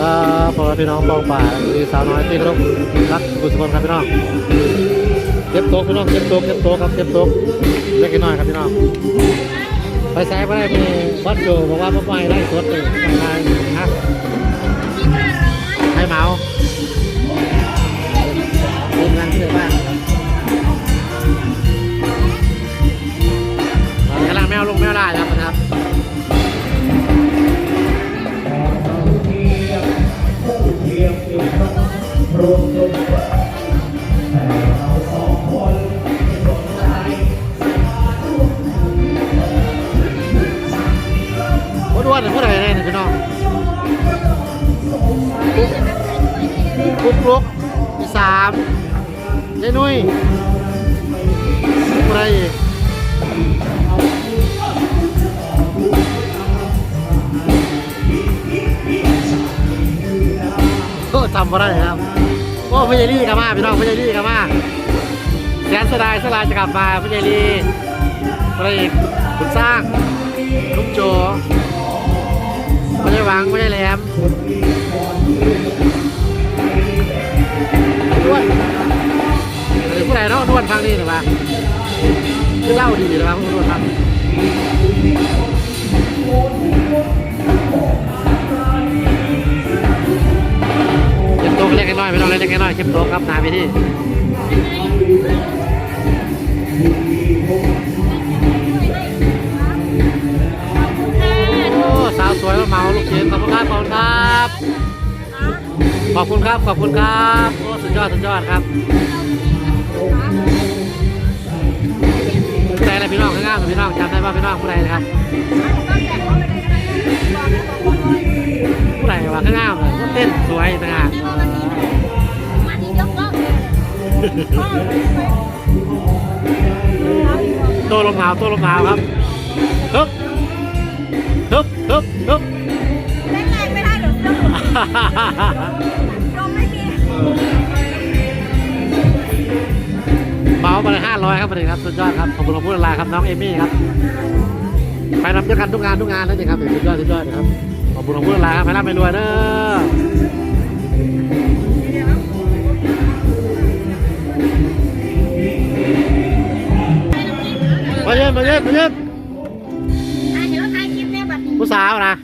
ครับพ่อพี่น้องปองป่าคือสาวน้อยที่เคารพรักกุศลครับพี่น้องเก็บโต๊ะพี่น้องเก็บโต๊ะเก็บโต๊ะครับเก็บโต๊ะเล็กน้อยครับพี่น้องไปใช้ไม่ได้มีวัดโจบอกว่าเม่ไปไล่สดเลยไม่ไปฮะให้เมา กุ๊กลุกที่สามยายนุ้ยผู้ใดอีกโอ้จำไม่ได้ครับโอ้พี่ยายลี่กลับมาพี่น้องพี่ยายลี่กลับมาแสนสดายสลายจะกลับมาพี่ยายลี่ผู้ใดอีกคุณสร้างลุงโจไม่ได้หวังไม่ได้แหลม ดเนางนี่หรือเปล่าเล่าดีหรือเปล่าผู้ด้วนฟังเก็บโต๊ะเล็กน้อยไม่ต้องเล็กน้อยเก็บโต๊ะครับนาไปที่โอ้สาวสวยมาเมาลูกชิ้นขอบคุณครับขอบคุณครับ ขอบคุณครับ ขอบคุณครับ โอ้ สุดยอด สุดยอดครับ ผู้ใดอะไรพี่น้องข้างๆพี่น้องจำได้ป่ะพี่น้องผู้ใดนะครับผู้ใดวะข้างๆเลยเต้นสวยต่างหากโตลมหนาวโตลมหนาวครับฮึบฮึบฮึบฮึบ เมาไปเลยห้าร้อยครับประเด็นครับสุดยอดครับขอบคุณขอบคุณอะไรครับน้องเอมี่ครับไปรับด้วยกันทุกงานทุกงานนั่นเองครับสุดยอดสุดยอดนะครับขอบคุณขอบคุณอะไรครับไปรับไปรวยเด้อมาเยี่ยมมาเยี่ยมมาเยี่ยมผู้สาวนะ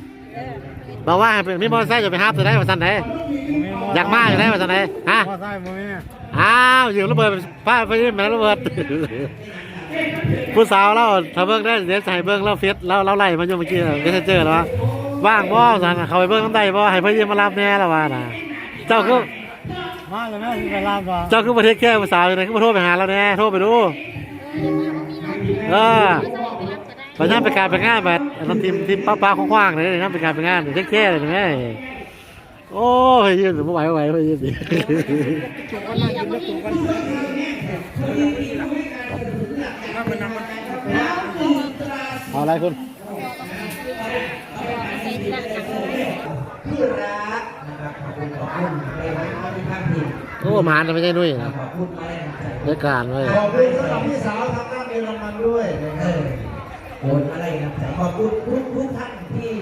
บอกว่าให้เป็นมีมอเตอร์ไซค์จะไปฮับจะได้มาสันไหนอยากมาจะได้มาสันไหนฮะมอไซค์บ่มี อ้าวอยู่ระเบิดป้าไปยิ้มแม่ระเบิดผู้สาวเราถ้าเบิ้งได้เดี๋ยวจะให้เบิ้งเราเฟซเราเราไล่มันอยู่เมื่อกี้เดี๋ยวจะเจอแล้ววะว่างบ่สันน่ะเขาไปเบิ้งน้ำได้บ่ให้เพื่อนมารับแน่ละว่าน่ะเจ้าคือมาแล้วแม่สิไปลาบบ่เจ้าคือประเทศแค่ผู้สาวอยู่ไหนคือมาโทรไปหาเราแน่โทรไปดูเออไปนั่งไปการไปงานแบบอันทีมทีมป้าป้าๆคว้างๆเลยนั่งไปการไปงานเด็กแค่เลยแม่ โอ้ยยืนไม่ไหวไม่ไหวไม่ยืนเอาอะไรคุณโอ้หมาจะไม่ใช่นุ้ยนะได้การเลยขอบคุณสำหรับพี่สาวทำหน้าเป็นรางวัลด้วยนะครับโอนอะไรนะขอบคุณทุกทุกท่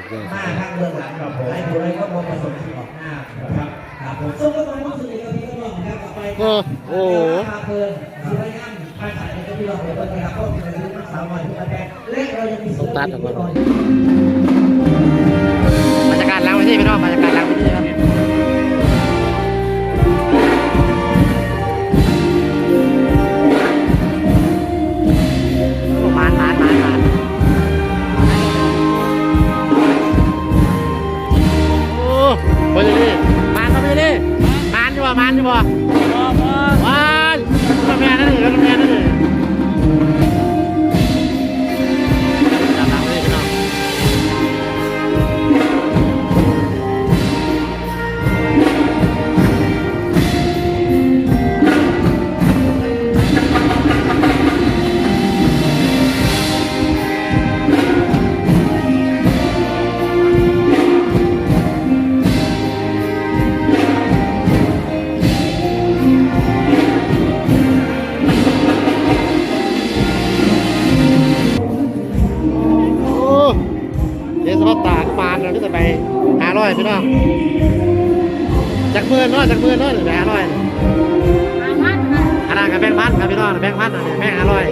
านที่มาทางเบื้องหลังกับผมให้ผู้ใดก็มองประสบที่ออกหน้านะครับครับผมส่งกำลังมอบสิ่งกับพี่น้องนะครับต่อไปโอ้โห มาเกินสิบย่างภาษาในกะพี่น้องเดี๋ยนะครับก็เป็นเรื่องสาวน้อยที่มาแปลและเรายังมีส่วนที่น้อย ถ นเนาะจากหมื่นเนาะแบงค์อร่อยมาพัดค่ะขนาดกับแบงค์พันครับพี่น้องแบงค์พันนนี้แบงค์อร่อย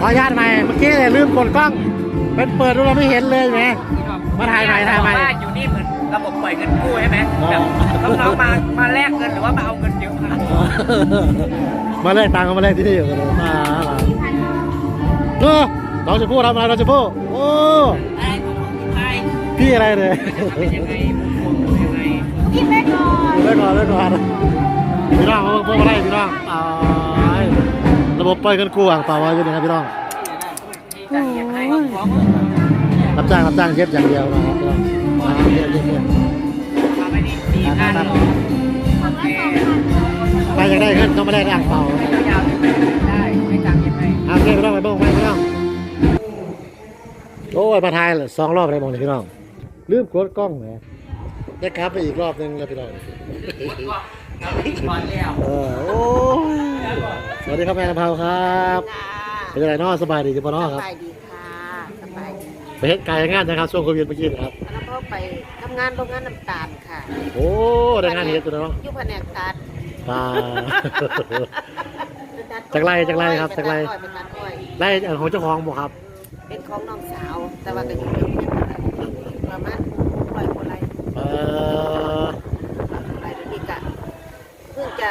ขออนุญาตใหม่เมื่อกี้เนี่ยลืมกดกล้องเป็นเปิดดูเราไม่เห็นเลยไหมมาถ่ายใหม่ถ่ายใหม่ ว่าอยู่นี่เหมือนระบบปล่อยเงินกู้ใช่ไหมแบบน้องๆมามาแลกเงินหรือว่ามาเอาเงินเยอะมากมาเลยตังค์มาเลยที่นี่อยู่กันเลยมามาเออน้องจะพูดทำอะไรน้องจะพูดโอ้ไอ้ของไทยพี่อะไรเนี่ยเป็นยังไงผมเป็นยังไงกินไปก่อนเลิกก่อนเลิกก่อนพี่น้องมาพวกอะไรพี่น้องตาย ระบบปล่อยเงินกู้อ่างเปล่าไว้อยู่นี่ครับพี่น้องที่จะเก็บให้ของรับจ้างรับจ้างเย็บอย่างเดียวนะครับพี่น้องมาเย็บเย็บเย็บมาไม่ได้ดีงานโอเคไปอยากได้เงินก็ไม่ได้อ่างเปล่าไม่ยาวได้ไม่จังเก็บให้เอาเงินพี่น้องไปบ้างไปพี่น้องโอ้ยมาทายเลยสองรอบเลยมองเลยพี่น้องลืมกดกล้องแหมได้กลับไปอีกรอบนึงแล้วพี่น้องก่อนแล้ว เออโอ้ยสวัสดีครับแม่ลำเพาครับเป็นยังไงเนาะสบายดีจิปะเนาะสครับ บายดีค่ะสบายดีไปเฮ็ดการงานนะครับช่วงโควิดเมื่อกี้นะครับ แล้วก็ไปทำงานโรงงานน้ำตาลค่ะโอ้ได้งานเฮ็ดตัวเนาะอยู่แผนกตัดตาจากไร่จากไร่ครับจากไร่เป็นตัดอ้อยได้อันของเจ้าของบ่ครับ เป็นของน้องสาว แต่ว่าก็อยู่เรื่องนี้ประมาณปล่อยคนไรเออไรนี่กะเพิ่ง จะ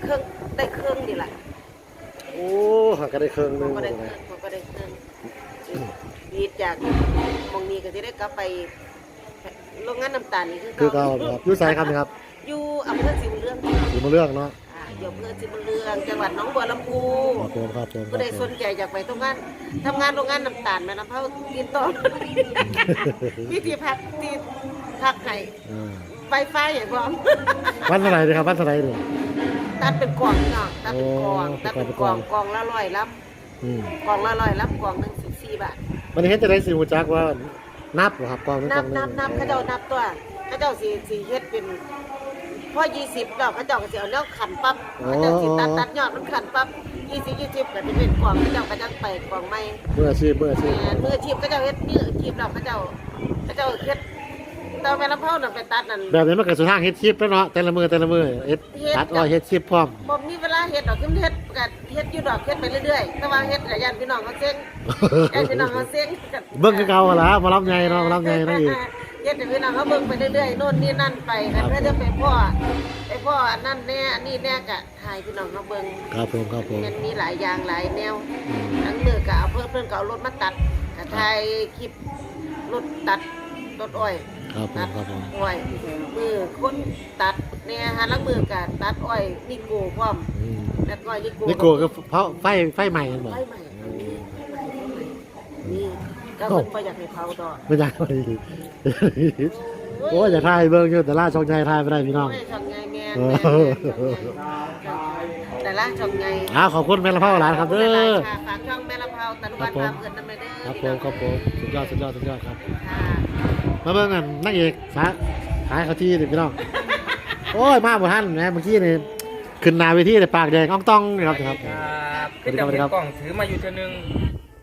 เครื่องได้เครื่องนี่แหละโอ้หักก็ได้เครื่องหนึผมงก็ได้เครื่องผมก็ได้เครื่องดีจากมองนี้ก็จะได้กลับไปโรงงานน้ำตาลนี่คือคือเก่าครับอยู่ไสครับนี่ครับอยู่อำเภอสิวเรื่องอยู่มาเรื่องเนาะอ่าอยู่อำเภอสิวเรื่องจังหวัดหนองบัวลำพู ครับผมครับผมคก็รับได้ผสมนใจอยากไปทำงานทำงานโรงงานน้ำตาลแม่น้ำเผาติดต่อ พี่ที่พักที่พักให้เออ ไฟไฟอย่างพร้อม วันเท่าไหร่ดีครับวันเท่าไหร่ดีตัดเป็นกล่องเนาะตัดเป็นกล่องโอ้ตัดเป็นเป็นกกล่ล่อองงกล่องละร้อยรับอืมกล่องละร้อยรับกล่องหนึ่งสิบสี่บาทวันนี้เฮ็ดจะได้สิฮู้จักว่านับบ่ครับกองนึงกนัอบงนึงนับนับเขาเจ้านับตัวเขาเจ้าสีสีเฮ็ดเป็นพ่อยี่สิบดอกเขาเจ้าก็สิเอาแล้วขันปั๊บเขาเจ้าสิตัดตัดยอดมันขันปั๊บยี่สิบยี่สิบก็จะเป็นกล่องเขาเจ้าก็จะไปกล่องใหม่ มืออาชีพมืออาชีพแม่มืออาชีพเขาเจ้าเฮ็ดมืออาชีพดอกเขาเจ้าเขาเจ้าเฮ็ด แต่แม่ลำเผาน่ะไปตัดนั่น แบบนี้มันก็สุดทางเฮ็ดชิปแล้วเนาะแต่ละมือแต่ละมือเฮ็ดเฮ็ด ตัดอ้อยเฮ็ดชิปพร้อม บ่มีเวลาเฮ็ดดอกคือเฮ็ดก็เฮ็ดอยู่ดอกเฮ็ดไปเรื่อยๆแต่ว่าเฮ็ดก็ย่านพี่น้องเขาเซ็งย่านพี่น้องเขาเซ็งก็เบิ่งคือเก่าหั่นล่ะมารับใหญ่เนาะมารับใหญ่นั่นอีกเฮ็ดให้พี่น้องเขาเบิ่งไปเรื่อยๆโน่นนี่นั่นไปกันเพื่อจะไปพ่อไปพ่ออันนั้นแน่อันนี้แน่ก็ถ่ายพี่น้องเขาเบิ่งครับผมครับผมมันมีหลายอย่างหลายแนวอันเมื่อก็เอาเพิ่นเพิ่นก็เอารถมาตัดก็ถ่ายคลิปรถตัดรถอ้อย ครับผมครับผมอ้อยมือคนตัดเนี่ยฮะลังมือกัตัดอ้อยนิโก้พร้อมอืมตัดอ้อยนิโก้นี่กูก็เผาไฟไฟใหม่กันบ่ไฟใหม่นี่ไฟใหม่ไฟใหม่นี่ก็คนก็อยากให้เผาดอกไม่ได้เลยโอ้ยอย่าทายเบิ่งอยู่แต่ล่าช่องใหญ่ทายไม่ได้พี่น้องโยช่องไงแม่เอแม่อแต่ละช่องไงอ้าวขอบคุณแม่ละเผาหลานครับเด้อค่ะฝากช่องแม่ละเผาตะลุวันพาเพื่อนนำไปเด้อครับผมครับผมสุดยอดสุดยอดสุดยอดครับ ค่ะ มาเบิ่งกันนักเอกสาขายเขาวที่นี่พี่น้องโอ้ยมาบ่ทันแหมเมื่อกี้นี่ขึ้นหน้าเวทีแต่ปากแดงอ่องต้องนี่ครับครับ ครับสวัสดีครับกล่องถือมาอยู่ตัวหนึง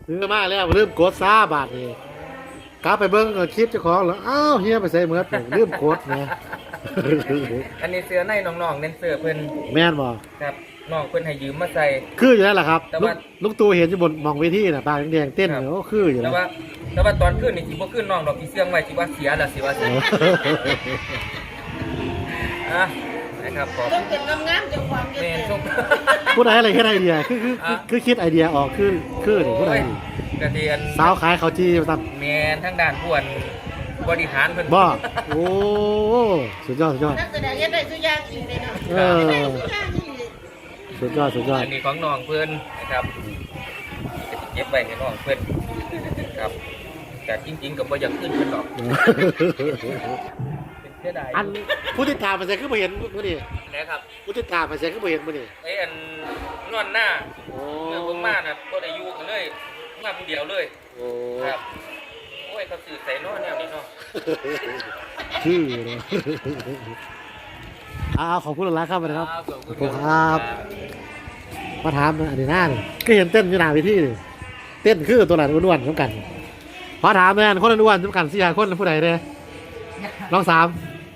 ซื้อมาแล้วลืมกดซาบาทนี่กลับไปเบิ้งเออคลิปเจ้าของแล้วอ้าวเฮียไปใส่เหมือนลืมกดนะ อันนี้เสื้อในน้องๆเน้นเสื้อเพิ่นแม่นบ่ครับ น้องเพิ่นให้ยืมมาใส่ คืออยู่นั่นแหละครับแต่ลูกว่าลูกตูเห็นอยู่บนมองเวทีน่ะปากแดงๆเต้นครับโอ้คืออยู่แต่นะว่าแต่ว่าตอนขึ้นนี่สิบ่ขึ้นน้องดอกที่เสียงไว้สิว่าเสียแล้วสิว่าเสียอะนะครับขอบต้องเป็นงามๆเจ้าความเย็แม่นนช่วงพูดอะไรคิดไอเดียคือคือคือคือคิดไอเดียออกคือคือนี่พูดอะไรนี่กระเทียนสาวขายเขาวจีตัดแมนทั้งด้านผู้อันบริหารเพิ่นบ่โอ้สุดยอดสุดยอดนักแสดงเฮ็ดได้ทุกอย่างจริงเลยเนาะเออ ได้ทุกอย่างจริงเลย สุดยอดสุดยอดอันนี้ของน้องเพิ่นนะครับก็สิเก็บไว้ให้น้องเพิ่นครับ แต่จริง ๆก็บ่อยากขึ้นเพิ่นดอกเป็นเสียดายอันผู้ติดตามมันจะขึ้นมาเห็นมื่อนี้นะครับผู้ติดตามมันจะขึ้นมาเห็นมื่อนี้ไอ้อันนอนหน้าโอ้เมื่อเบิ่งมาน่ะบ่ได้อยู่กันเลยมาผู้เดียวเลยโอ้ครับโอ้ยเขาสื่อใส่เนอแนวนี้เนาะคือเนาะ อ้าวขอบคุณหลายๆครับนะครับขอบคุณขอบคุณครับ มาถามอันนี้หน้านี่ก็เห็นเต้นอยู่หน้าเวทีนี่เต้นคือตัวหลานอ้วนๆน้ำกันพอถามแม่นคนอ้วนๆน้ำกันสี่ห้าคนผู้ใดเนี่ยน้องสาม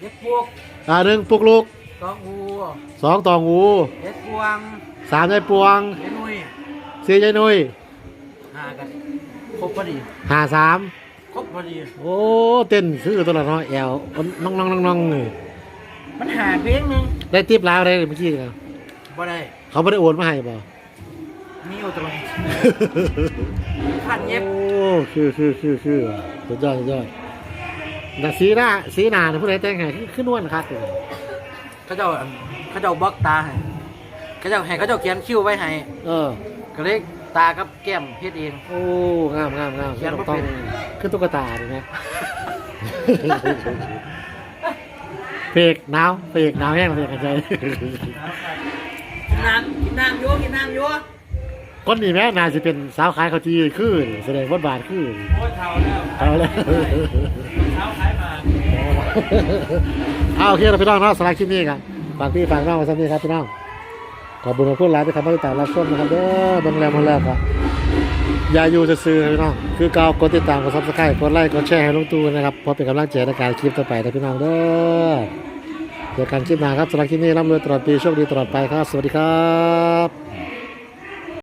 เฮ็ดพวกอ่าหนึ่งปุกลูกกองอูสองตองงูเฮ็ดพวงสามยายปวงเฮ็ดนุ้ยสี่ยายนุ้ยหากันครบพอดีหาสามครบพอดีโอ้เต้นคือตัวละน้อยแอลน้องน้องน้องน้องนี่ มันหาเพลงหนึงได้ทิปแล้วได้เมื่อกี้นะบ่ได้เขาไม่ได้โอนมาให้บ่ มีอยู่ตรงนี้พันเย็บโอ้คือคือคือคือสุดยอดสุดยอดแต่สีหน้าสีหน้าเนี่ยผู้ใดแต่งให้คือคือนวลครับเขาเจ้าอันเขาเจ้าบล็อกตาให้เขาเจ้าให้เขาเจ้าเขียนคิ้วไว้ให้เออ ก็เลยตากับแก้มเฮ็ดเอง โอ้งามงามงามเขียนบ่ต้อเป็งนคือตุ๊กตาเลยนะ เพกหนาวเพกหนาวแห้งเพกกันใจกินน้ำกินน้ำอยู่กินน้ำอยู่คนนี้แม่น่าจะเป็นสาวขายข้าวจีคือแสดงบทบาทคือโอ้ยเท่าแล้วเอาเลยเท้าขายมาเอาโอเคเราไปน้องเนาะสำหรับคลิปนี้ครับฝากพี่ฝากน้องไว้สักนิดครับพี่น้องขอบคุณขอบคุณหลายที่คำว่าติดตามรับชมนะครับเด้อบังแรมบังแรมครับอย่าอยู่จะซื้อๆพี่น้องคือเก่ากดติดตามกดซับสไครต์กดไลค์กดแชร์ให้ลุงตู่นะครับเพราะเป็นกำลังใจในการคลิปต่อไปนะพี่น้องเด้อ เจอกันคลิปหน้าครับสำหรับคลิปนี้ร่ำรวยตลอดปีโชคดีตลอดไปครับ สวัสดีครับ